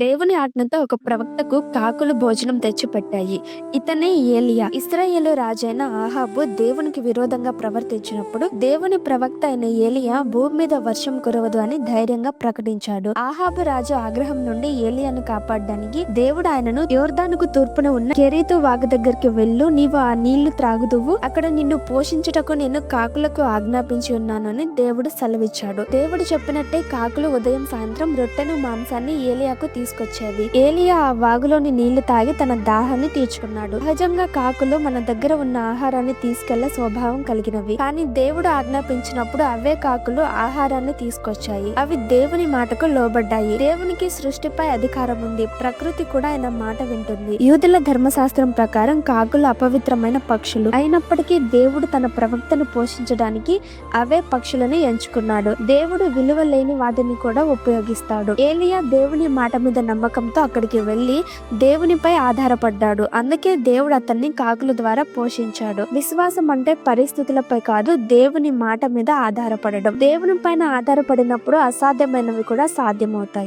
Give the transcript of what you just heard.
దేవుని ఆజ్ఞతో ఒక ప్రవక్తకు కాకులు భోజనం తెచ్చిపెట్టాయి. ఇతనే ఏలియా. ఇస్రాయేలు రాజైన ఆహాబు దేవునికి విరోధంగా ప్రవర్తించినప్పుడు దేవుని ప్రవక్త అయిన ఏలియా భూమి మీద వర్షం కురవదు అని ధైర్యంగా ప్రకటించాడు. ఆహాబు రాజు ఆగ్రహం నుండి ఏలియాను కాపాడడానికి దేవుడు ఆయనను యోర్దానుకు తూర్పున ఉన్న కెరీతు వాగు దగ్గరికి వెళ్ళు నీవు ఆ నీళ్ళు త్రాగుదువు. అక్కడ నిన్ను పోషించుటకు నేను కాకులకు ఆజ్ఞాపించి ఉన్నాను అని దేవుడు సెలవిచ్చాడు. దేవుడు చెప్పినట్టే కాకులు ఉదయం సాయంత్రం రొట్టెను మాంసాన్ని ఏలియాకు తీసుకొచ్చేవి ఏలియా ఆ వాగులోని నీళ్ళు తాగి తన దాహాన్ని తీర్చుకున్నాడు. సహజంగా కాకులు మన దగ్గర ఉన్న ఆహారాన్ని తీసుకెళ్ళే స్వభావం కలిగినవి. కానీ దేవుడు ఆజ్ఞాపించినప్పుడు అవే కాకులు ఆహారాన్ని తీసుకొచ్చాయి. అవి దేవుని మాటకు లోబడ్డాయి. దేవునికి సృష్టిపై అధికారం ఉంది. ప్రకృతి కూడా ఆయన మాట వింటుంది. యూదుల ధర్మశాస్త్రం ప్రకారం కాకులు అపవిత్రమైన పక్షులు. అయినప్పటికీ దేవుడు తన ప్రవక్తను పోషించడానికి అవే పక్షులను ఎంచుకున్నాడు. దేవుడు విలువ లేని వాటిని కూడా ఉపయోగిస్తాడు. ఏలియా దేవుని మాట మీద నమ్మకంతో అక్కడికి వెళ్ళి దేవునిపై ఆధారపడ్డాడు. అందుకే దేవుడు అతన్ని కాకుల ద్వారా పోషించాడు. విశ్వాసం అంటే పరిస్థితులపై కాదు దేవుని మాట మీద ఆధారపడడం. దేవుని పైన ఆధారపడినప్పుడు అసాధ్యమైనవి కూడా సాధ్యమవుతాయి.